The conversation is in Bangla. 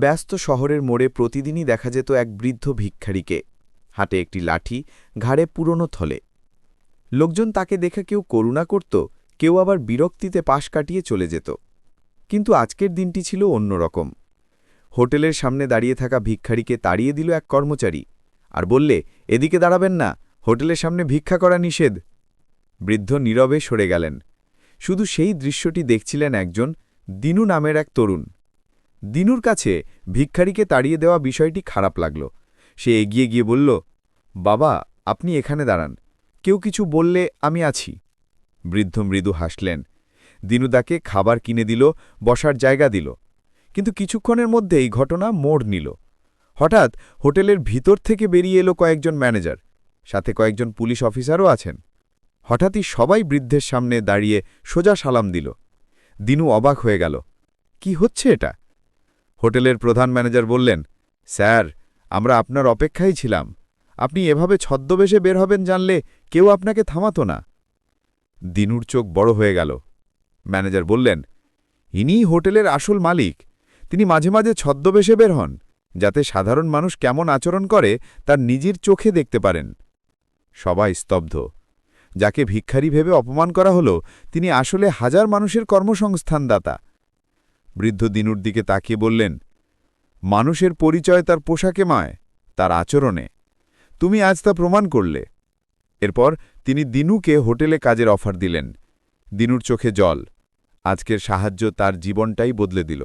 ব্যস্ত শহরের মোড়ে প্রতিদিনই দেখা যেত এক বৃদ্ধ ভিক্ষারীকে। হাতে একটি লাঠি, ঘাড়ে পুরনো থলে। লোকজন তাকে দেখে কেউ করুণা করত, কেউ আবার বিরক্তিতে পাশ কাটিয়ে চলে যেত। কিন্তু আজকের দিনটি ছিল অন্যরকম। হোটেলের সামনে দাঁড়িয়ে থাকা ভিক্ষারীকে তাড়িয়ে দিল এক কর্মচারী আর বললে, এদিকে দাঁড়াবেন না, হোটেলের সামনে ভিক্ষা করা নিষেধ। বৃদ্ধ নীরবে সরে গেলেন। শুধু সেই দৃশ্যটি দেখছিলেন একজন দিনু নামের এক তরুণ। দিনুর কাছে ভিক্ষারীকে তাড়িয়ে দেওয়া বিষয়টি খারাপ লাগল। সে এগিয়ে গিয়ে বলল, বাবা, আপনি এখানে দাঁড়ান। কেউ কিছু বললে আমি আছি। বৃদ্ধ মৃদু হাসলেন। দিনুদাকে খাবার কিনে দিল, বসার জায়গা দিল। কিন্তু কিছুক্ষণের মধ্যেই ঘটনা মোড় নিল। হঠাৎ হোটেলের ভিতর থেকে বেরিয়ে এলো কয়েকজন ম্যানেজার, সাথে কয়েকজন পুলিশ অফিসারও আছেন। হঠাৎই সবাই বৃদ্ধের সামনে দাঁড়িয়ে সোজা সালাম দিল। দিনু অবাক হয়ে গেল, কি হচ্ছে এটা? হোটেলের প্রধান ম্যানেজার বললেন, স্যার, আমরা আপনার অপেক্ষায় ছিলাম। আপনি এভাবে ছদ্মবেশে বের হবেন জানলে কেউ আপনাকে থামাতো না। দিনুর চোখ বড় হয়ে গেল। ম্যানেজার বললেন ইনি হোটেলের আসল মালিক। তিনি মাঝে মাঝে ছদ্মবেশে বের হন, যাতে সাধারণ মানুষ কেমন আচরণ করে তার নিজের চোখে দেখতে পারেন। সবাই স্তব্ধ। যাকে ভিক্ষারী ভেবে অপমান করা হলো, তিনি আসলে হাজার মানুষের কর্মসংস্থানদাতা। বৃদ্ধ দিনুর দিকে তাকিয়ে বললেন, মানুষের পরিচয় তার পোশাকে মায়, তার আচরণে। তুমি আজ তা প্রমাণ করলে। এরপর তিনি দিনুকে হোটেলে কাজের অফার দিলেন। দিনুর চোখে জল। আজকের সাহায্য তার জীবনটাই বদলে দিল।